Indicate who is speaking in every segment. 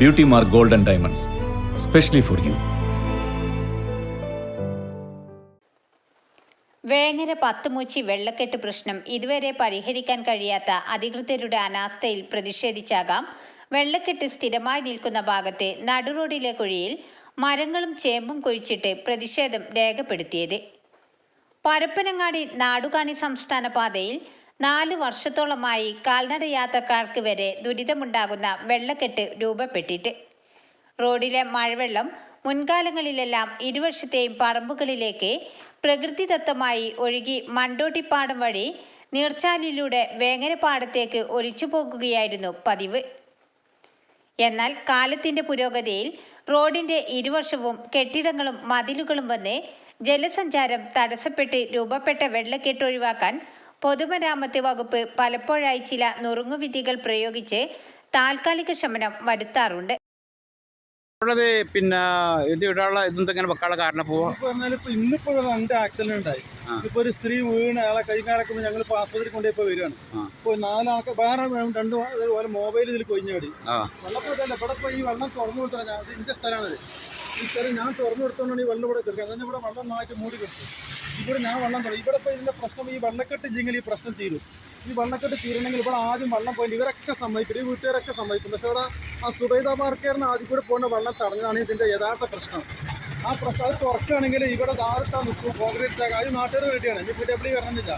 Speaker 1: Beauty mark golden diamonds specially for you
Speaker 2: Vengara Pathumoochi വെള്ളക്കെട്ട് പ്രശ്നം ഇതുവരെ പരിഹരിക്കാൻ കഴിയാത്ത അധികൃതരുടെ അനാസ്ഥയിൽ പ്രതിഷേധിച്ചാകാം. വെള്ളക്കെട്ട് സ്ഥിരമായി നിൽക്കുന്ന ഭാഗത്തെ നടുറോഡിലെ കുഴിയിൽ മരങ്ങളും ചേമ്പും കുഴിച്ചിട്ട് പ്രതിഷേധം രേഖപ്പെടുത്തിയത്. പരപ്പനങ്ങാടി നാടുകാണി സംസ്ഥാന പാതയിൽ നാല് വർഷത്തോളമായി കാൽനട യാത്രക്കാർക്ക് വരെ ദുരിതമുണ്ടാകുന്ന വെള്ളക്കെട്ട് രൂപപ്പെട്ടിട്ട്. റോഡിലെ മഴവെള്ളം മുൻകാലങ്ങളിലെല്ലാം ഇരുവശത്തെയും പറമ്പുകളിലേക്ക് പ്രകൃതിദത്തമായി ഒഴുകി മണ്ടോട്ടിപ്പാടം വഴി നീർച്ചാലിലൂടെ വേങ്ങരപ്പാടത്തേക്ക് ഒലിച്ചു പോകുകയായിരുന്നു പതിവ്. എന്നാൽ കാലത്തിന്റെ പുരോഗതിയിൽ റോഡിന്റെ ഇരുവശവും കെട്ടിടങ്ങളും മതിലുകളും വന്ന് ജലസഞ്ചാരം തടസ്സപ്പെട്ട് രൂപപ്പെട്ട വെള്ളക്കെട്ട് ഒഴിവാക്കാൻ പൊതുമരാമത്ത് വകുപ്പ് പലപ്പോഴായി ചില നുറുങ്ങുവിദ്യകൾ പ്രയോഗിച്ച് താൽക്കാലിക ശമനം വരുത്താറുണ്ട്.
Speaker 3: ഉള്ളത് പിന്നെ ഇത് ഇടാനുള്ള ഇതെന്താ ഇങ്ങനെ വെക്കാനുള്ള കാരണം പോവാം
Speaker 4: ഇപ്പൊ പറഞ്ഞാൽ ഇപ്പൊ ഇന്നിപ്പോ രണ്ട് ആക്സിഡന്റ് ഉണ്ടായി. ഇപ്പൊ ഒരു സ്ത്രീ വീണ് അയാളെ കൈ കാലക്കുമ്പോൾ ഞങ്ങൾ ഇപ്പൊ ആസ്പത്രി കൊണ്ടുപോയി വരികയാണ്.
Speaker 3: ആ.
Speaker 4: ഇപ്പൊ നാലാൾക്ക് വേറെ രണ്ട് അതുപോലെ മൊബൈൽ ഇതിൽ കൊഞ്ഞാടി വെള്ളപ്പൊക്കല്ല ഇവിടെ ഈ വെള്ളം തുറന്നു കൊടുത്താൽ എന്റെ സ്ഥലമാണിത്. ഈ ഞാൻ തുറന്നു കൊടുത്തോണ്ടാണ് ഈ വെള്ളം ഇവിടെ തീർക്കുക അതിന് ഇവിടെ വെള്ളം നന്നായിട്ട് മൂടി കിട്ടും ഇവിടെ ഞാൻ വെള്ളം തുടങ്ങി ഇവിടെ ഇപ്പോൾ ഇതിന്റെ പ്രശ്നം ഈ വെള്ളക്കെട്ട് ഇല്ലെങ്കിൽ ഈ പ്രശ്നം തീരും. ഈ വെള്ളക്കെട്ട് തീരണമെങ്കിൽ ഇവിടെ ആദ്യം വെള്ളം പോയി ഇവരൊക്കെ സമ്മതിക്കും. ഈ വീട്ടുകാരൊക്കെ സമ്മതിക്കും. പക്ഷേ ഇവിടെ ആ സുബൈദ മാർക്കേറിന് ആദ്യം കൂടെ പോകുന്ന വെള്ളം തടഞ്ഞതാണ് ഇതിന്റെ യഥാർത്ഥ പ്രശ്നം. ആ പ്രശ്നം അത് തുറക്കുകയാണെങ്കിൽ ഇവിടെ ധാരത്താ നിൽക്കും ആക്കുക അത് നാട്ടുകാർ വേണ്ടിയാണ് ഇനി പി ഡബ്ല്യു വരണമെന്നില്ല.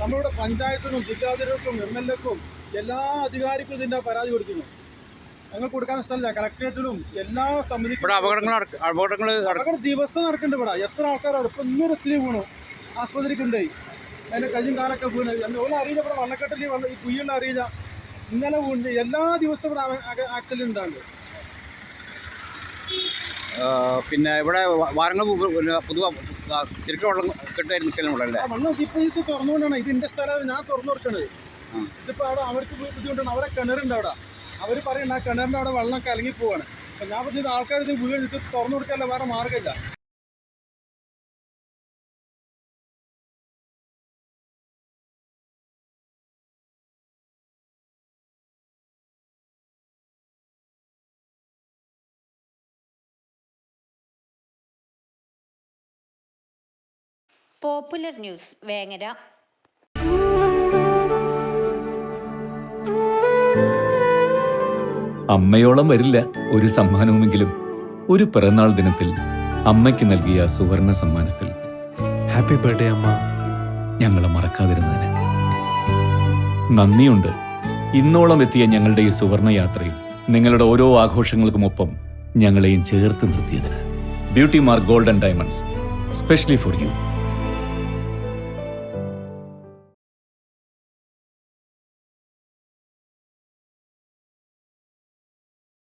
Speaker 4: നമ്മളിവിടെ പഞ്ചായത്തിനും ജില്ലാതിരക്കും എം എൽ എക്കും എല്ലാ അധികാരിക്കും ഇതിന്റെ പരാതി കൊടുക്കുന്നു. ഞങ്ങൾ കൊടുക്കാൻ സ്ഥലമില്ല. കളക്ടറേറ്റിലും എല്ലാ സമിതി
Speaker 3: ഇവിടെ അപകടങ്ങൾ അപകടങ്ങൾ
Speaker 4: അപകടം ദിവസം നടക്കുന്നുണ്ട് ഇവിടെ. എത്ര ആൾക്കാരാണ് ഇപ്പം ഇന്നൊരു സ്ത്രീ വീണു. ആസ്പത്രിക്ക് ഉണ്ടായി അതിന്റെ കയ്യും കാലൊക്കെ വീണ്. എന്നെ ഓല അറിയില്ല. ഇവിടെ വള്ളക്കെട്ടിൽ വെള്ളം ഈ കുയ്യുള്ള അറിയില്ല. ഇന്നലെ വീണ്. എല്ലാ ദിവസവും ഇവിടെ ആക്സിഡന്റ് ഉണ്ടാകും
Speaker 3: പിന്നെ ഇവിടെ വാരങ്ങൾ പൊതുവെ ശരിക്കും വെള്ളം കെട്ടായി നിൽക്കലുണ്ടല്ലേ
Speaker 4: ആ ഇപ്പം ഇത് തുറന്നുകൊണ്ടാണ്. ഇത് എന്റെ സ്ഥലം ഞാൻ തുറന്നു കൊടുക്കണത്.
Speaker 3: ഇതിപ്പോൾ
Speaker 4: ഇതിപ്പോ അവിടെ അവർക്ക് ബുദ്ധിമുട്ടാണ്. അവരെ കിണറുണ്ട് അവിടെ. അവർ പറയുന്ന കിണറിന്റെ അവിടെ വെള്ളമൊക്കെ അലങ്ങി പോവാണ്. അപ്പം ഞാൻ പറഞ്ഞത് ആൾക്കാർ ഇത് വീട് ഇത് തുറന്നു കൊടുക്കാനല്ല വേറെ മാർഗമില്ല.
Speaker 2: Popular news Vengara.
Speaker 1: അമ്മയോളം വരില്ല ഒരു സമ്മാനവുമെങ്കിലും. ഒരു പിറന്നാൾ ദിനത്തിൽ അമ്മയ്ക്ക് നൽകിയ സുവർണ സമ്മാനത്തിൽ.
Speaker 5: ഹാപ്പി ബർത്ത്ഡേ അമ്മ.
Speaker 1: ഞങ്ങളെ മറക്കാതിരുന്നതിന്. നന്ദിയുണ്ട്. ഇന്നോളം എത്തിയ ഞങ്ങളുടെ ഈ സുവർണ യാത്രയിൽ നിങ്ങളുടെ ഓരോ ആഘോഷങ്ങൾക്കുമൊപ്പം ഞങ്ങളെയും ചേർത്ത് നിർത്തിയതിന്. Beauty mark golden diamonds specially for you